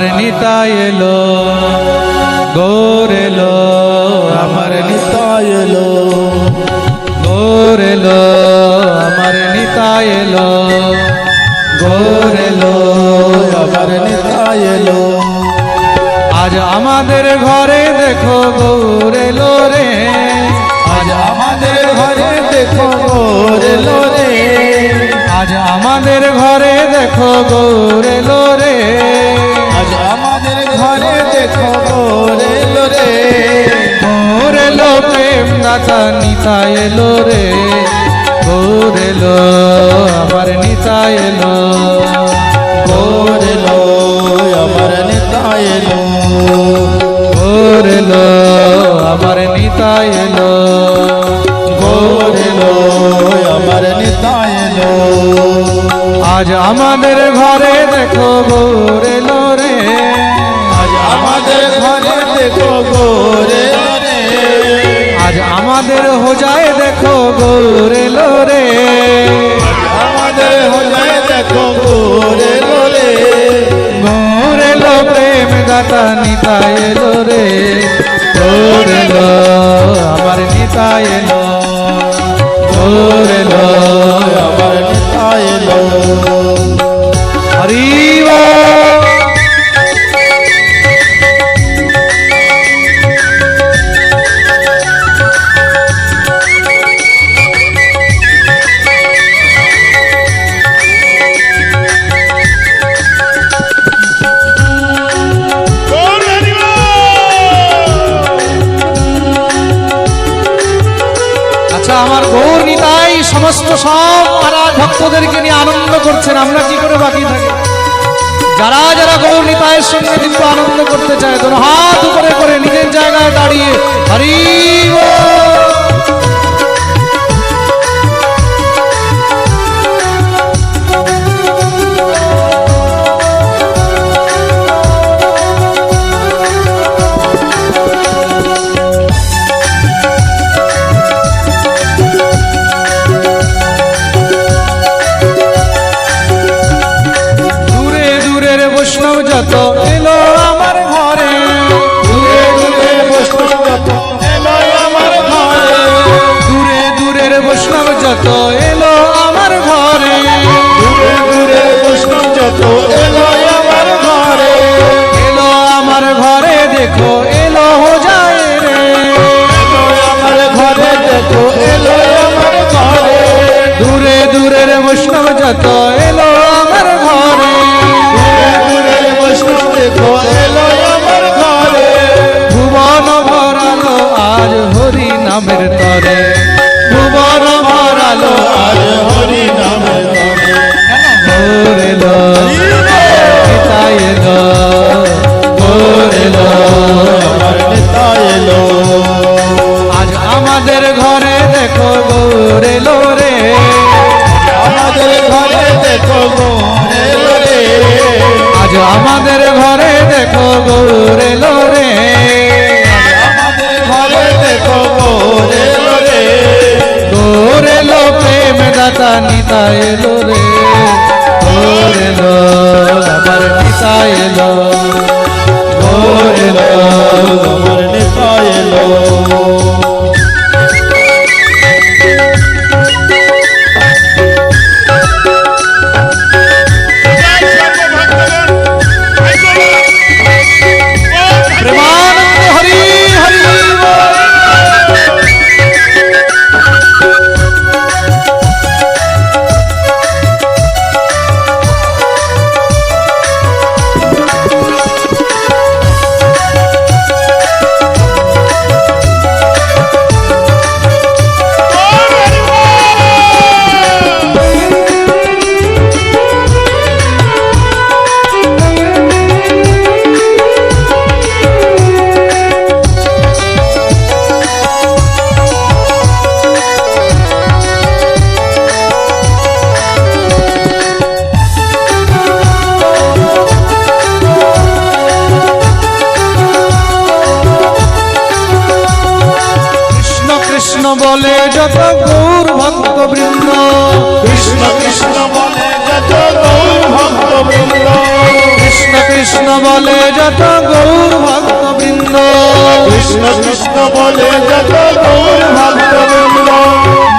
আমার নিতাই এলো, গোর এলো, আমার নিতাই এলো, গোর এলো, আমার নিতাই এলো, গোর আমার নিতাই এলো। আজ আমাদের ঘরে দেখো গৌর রে, আজ আমাদের ঘরে দেখো গোর রে। আজ আমাদের ঘরে দেখো গৌর প্রেম দাতা নিতা এলো রে গৌর এলো আমার নিতা এলো। গোর এলো আমার নিতাই এলো। গৌর এলো আমার নিতা এলো। গোর এলো আমার নিতাই এলো। আজ আমাদের ঘরে দেখো গৌর এলো রে। আজ আমাদের ঘরে দেখো গোর এলো রে আজ আমাদের হোজায় দেখো গৌর এলো রে। আমাদের হলে দেখো গোর এলো রে। গৌর এলো প্রেম দাতা নিতা এলো রে। গৌর এলো আমার নিতা এলো। গৌর এলো আমার নিতাই এলো। দাতা নিতা এলো রে গৌর এলো আমার নিতা এলো গৌর এলো বলে যত গৌর ভক্ত বৃন্দ কৃষ্ণ কৃষ্ণ বলে যত গৌর ভক্ত বৃন্দ কৃষ্ণ কৃষ্ণ বলে যত গৌর ভক্ত বৃন্দ কৃষ্ণ কৃষ্ণ বলে যত গৌর ভক্ত বৃন্দ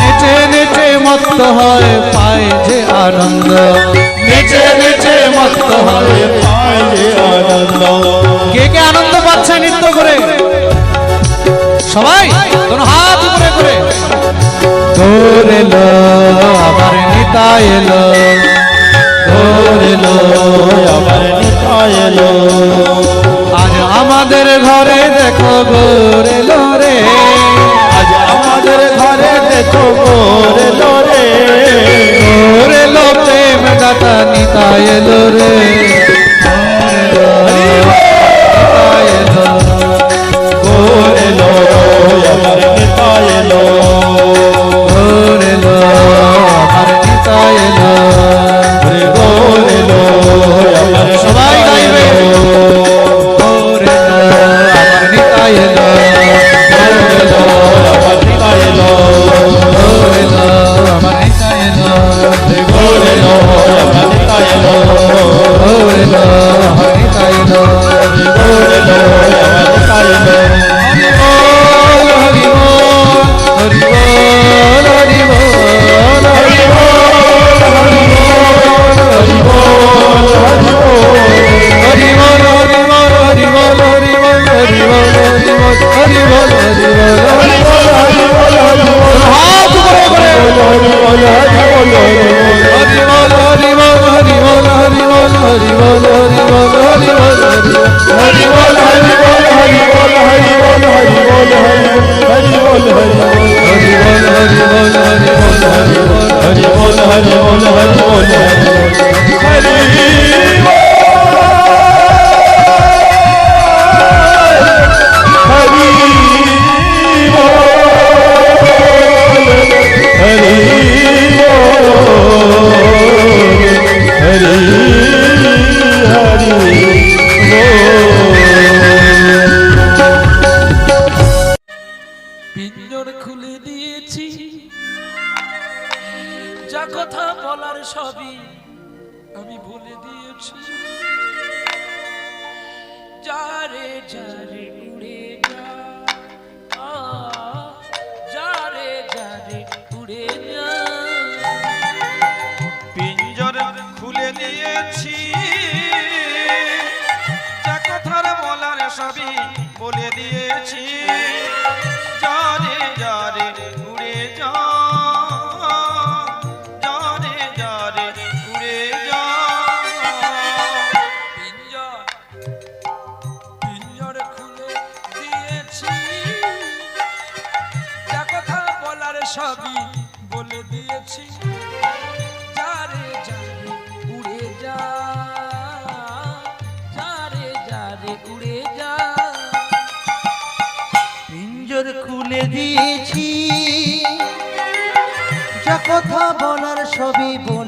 নেচে নেচে মত্ত হয়, পায় যে আনন্দ। নেচে নেচে মত্ত হয়, পায় যে আনন্দ। কে কে আনন্দ পাচ্ছে নিত্য করে? সবাই হাত উপরে করে। তোর এলো আমার নিতা এলো। তোর এলো আমার নিতা এলো। আজ আমাদের ঘরে দেখো গোরে লোরে আজ আমাদের ঘরে দেখো গোরে লোরে রে। গোর এলো প্রেম দাতা নিতা এলো রে। এসেছি যা কথা বলার সবই বল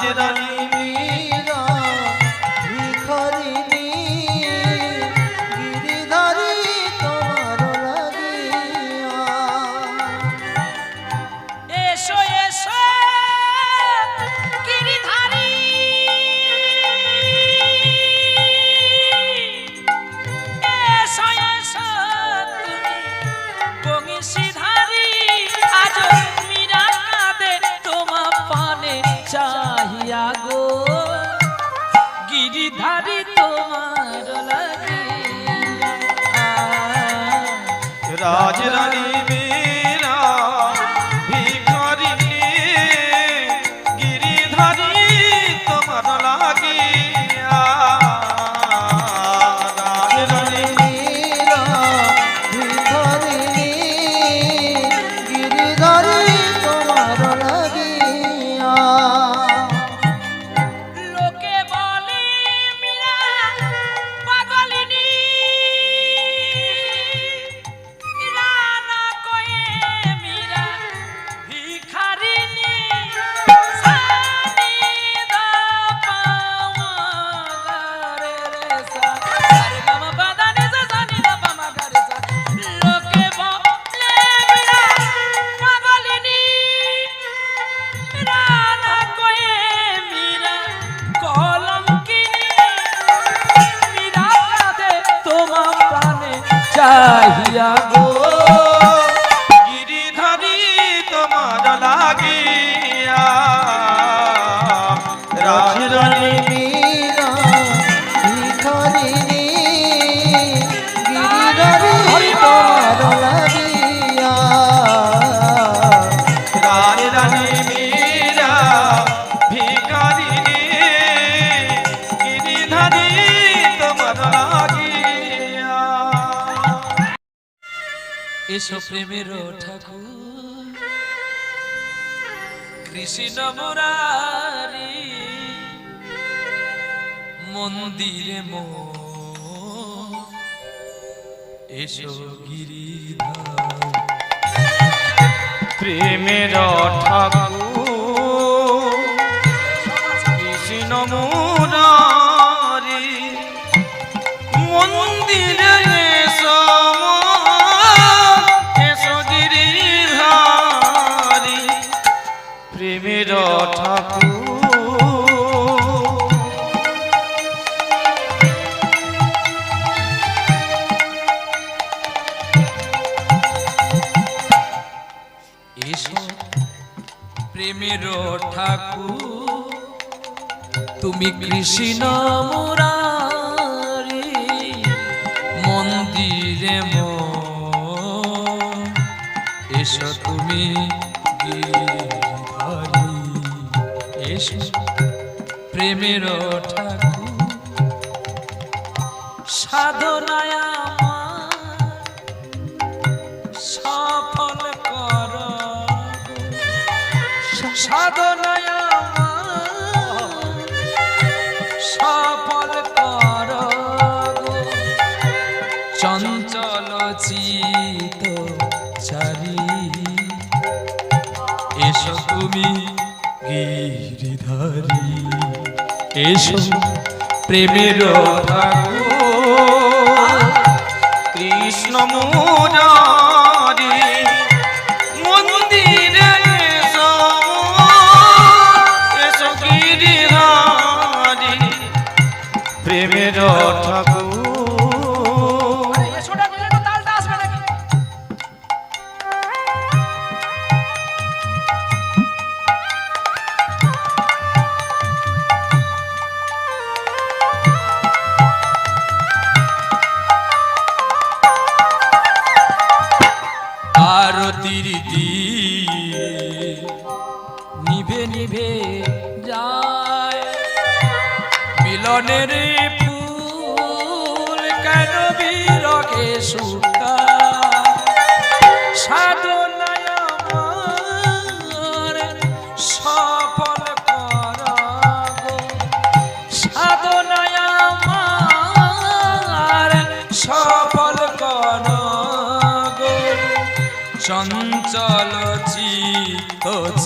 谢谢大家。চাহিয়া প্রেমের ঠাকুর। কৃষ্ণ মুরারি মন্দিরে মো। এসো গিরিধার। প্রেমের ঠাকুর। কৃষ্ণ মুরারি মন্দিরে মো। এসো তুমি এসো। প্রেমের ঠাকুর এসো প্রেমের কৃষ্ণ মোরা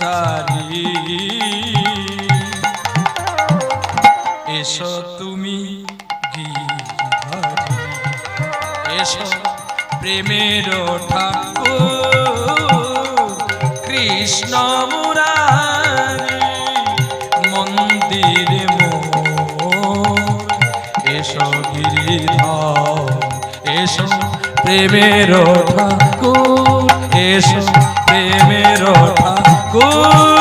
সারি এসো তুমি এসো প্রেমের ঠাকুর, কৃষ্ণ মুরারি, মন্দির এসো গিরিধর, এসো প্রেমের ঠাকুর, এসো 过。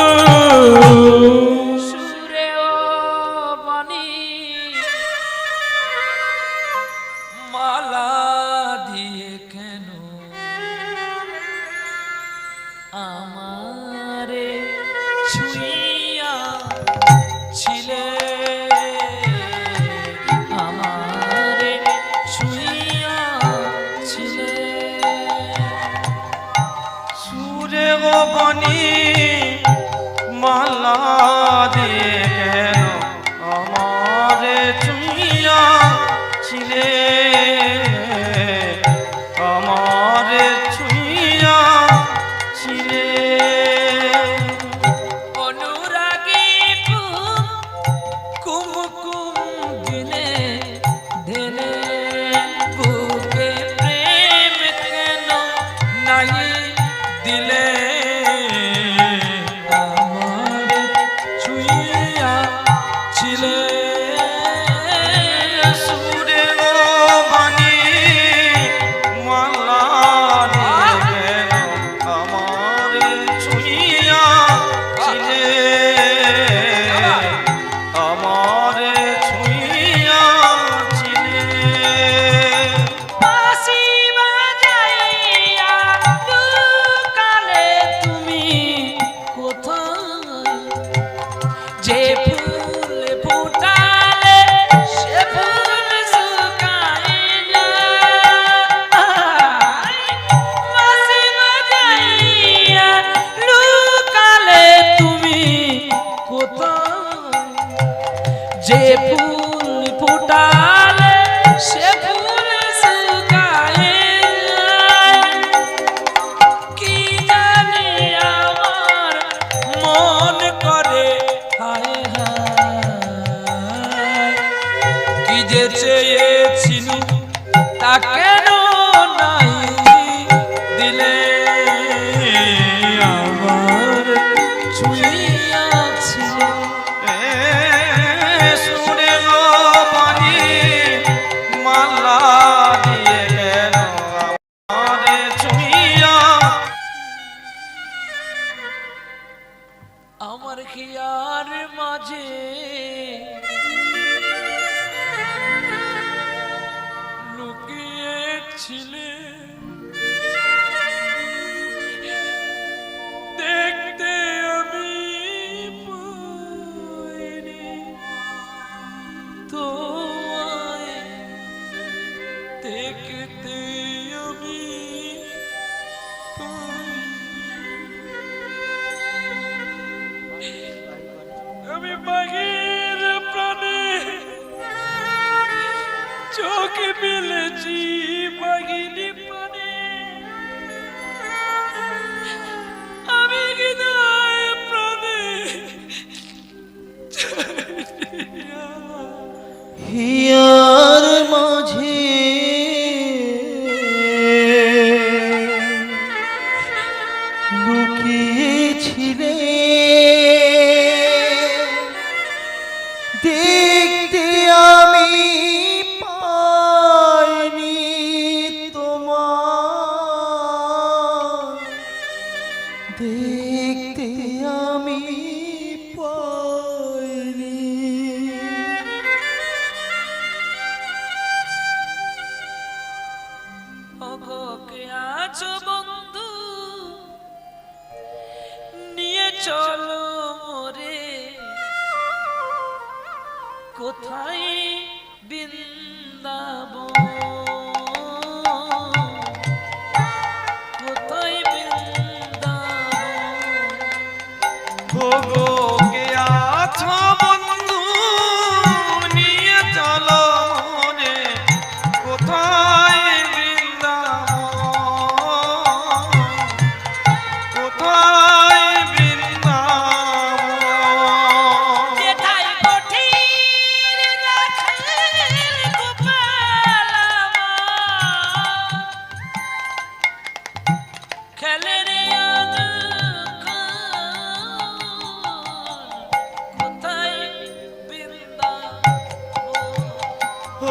কোথায়? বৃন্দাবন।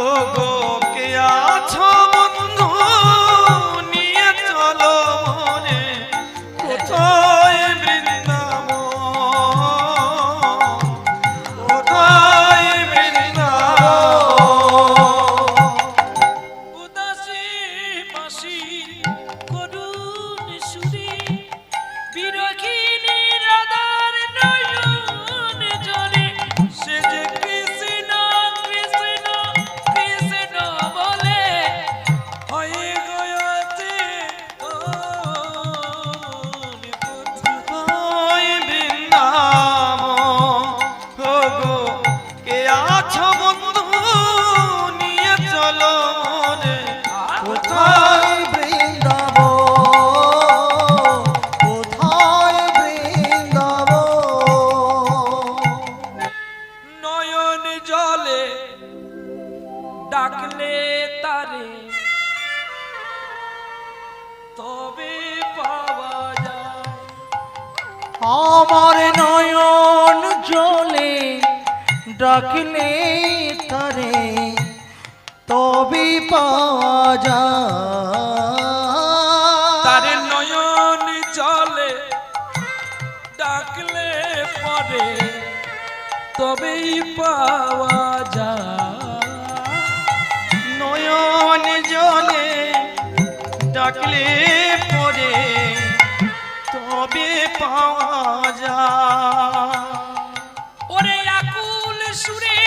Oh. solo থাকলে পরে তবে পাওয়া যা ওরে আকুল সুরে